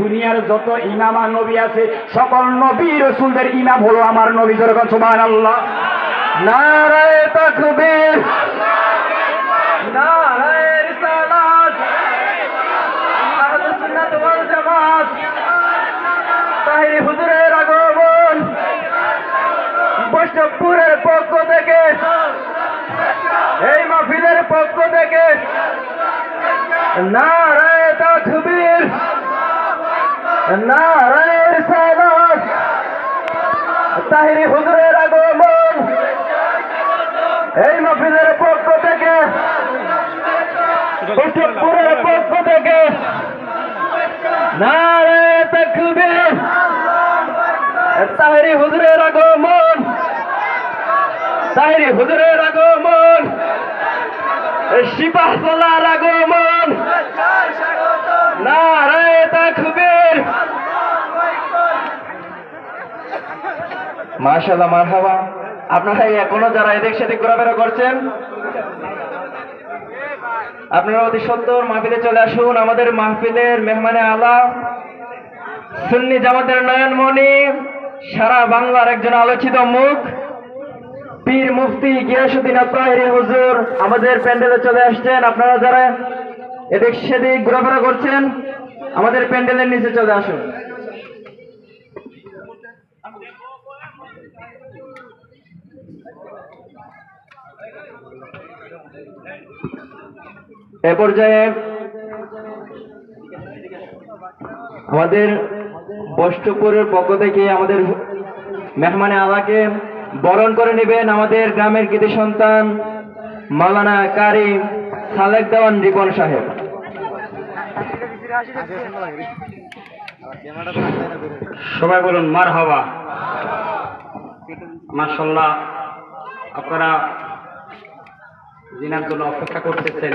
দুনিয়ার যত ইমাম আর নবী আছে, সকল নবী রসুলদের ইমাম হলো আমার নবী যেরকম সুবহান আল্লাহ নারায় বৈষ্ণবপুরের পক্ষ থেকে। এই মাহফিলের পক্ষ থেকে। নারায় তাকবীর নারায় রিসালাত তাহিরি হুজুরের আগমন। এই মাহফিলের পক্ষ থেকে বৈষ্ণবপুরের পক্ষ থেকে নারায় তাকবীর। তাহিরি হুজুরের আগমন। তাহিরি হুজুরের আগমন। সালার আগমন নারায় তাকবীর মাশাআল্লাহ, মারহাবা। আপনারা এখনও যারা এদিক সেদিক ঘোরাফেরা করছেন, আপনারা অতি সত্তর মাহফিলে চলে আসুন। আমাদের মাহফিলের মেহমানে আলা সুন্নি জামাতের নয়নমণি, সারা বাংলার একজন আলোচিত মুখ, পীর মুফতি গিয়াসুদ্দিন আত্মাহিরি হুজুর আমাদের প্যান্ডেলে চলে আসছেন। আপনারা যারা এদিক সেদিক ঘোরাফেরা করছেন, আমাদের প্যান্ডেলের নিচে চলে আসুন। এ পর্যায়ে আমাদের বষ্টপুরের পক্ষ থেকে আমাদের মেহমানে আলাকে বরণ করে নেবেন আমাদের গ্রামের কৃতি সন্তান মালানা কারি সালেক দেওয়ান রিপন সাহেব। সবাই বলুন মার হওয়া মার্শাল্লাহ আপনারা জিনার জন্য অপেক্ষা করতেছেন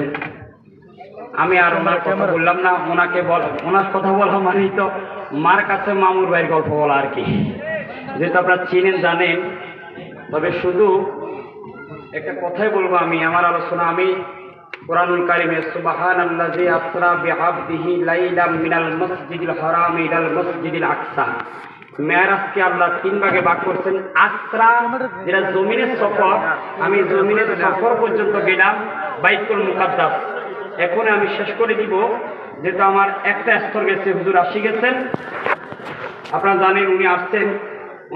আমি আর ওনার কথা বললাম না ওনাকে বল ওনার কথা বলা মানেই তো মার কাছে মামুর ভাইয়ের গল্প বলা আর কি। যেহেতু আপনারা চিনেন জানেন তবে শুধু একটা কথাই বলব আমি আমার আলোচনা আমি কোরআনুল কারিমে সুবাহান আল্লাজি আসরা বিআবদিহি লাইলাম মিনাল মসজিদিল হারাম ইলাল মসজিদিল আকসা। মেয়ারাজকে আল্লাহ তিন ভাগে ভাগ করছেন। আসরা যেটা জমিনের সফর, আমি জমিনের সফর পর্যন্ত গেলাম বাইকুল মুকাদ্দাস। এখন আমি শেষ করে দিব, যেহেতু আমার একটা স্তর গেছে, হুজুর আসি গেছেন। আপনারা জানেন উনি আসছেন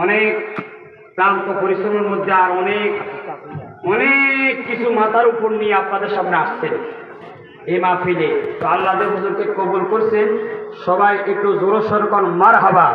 অনেক ক্লান্ত পরিশ্রমের মধ্যে আর অনেক অনেক কিছু মাথার উপর নিয়ে আপনাদের সামনে আসছেন এই মাহফিলে। তো আল্লাহ হুজুরকে কবুল করছেন, সবাই একটু জোরসোর কর মার হাবা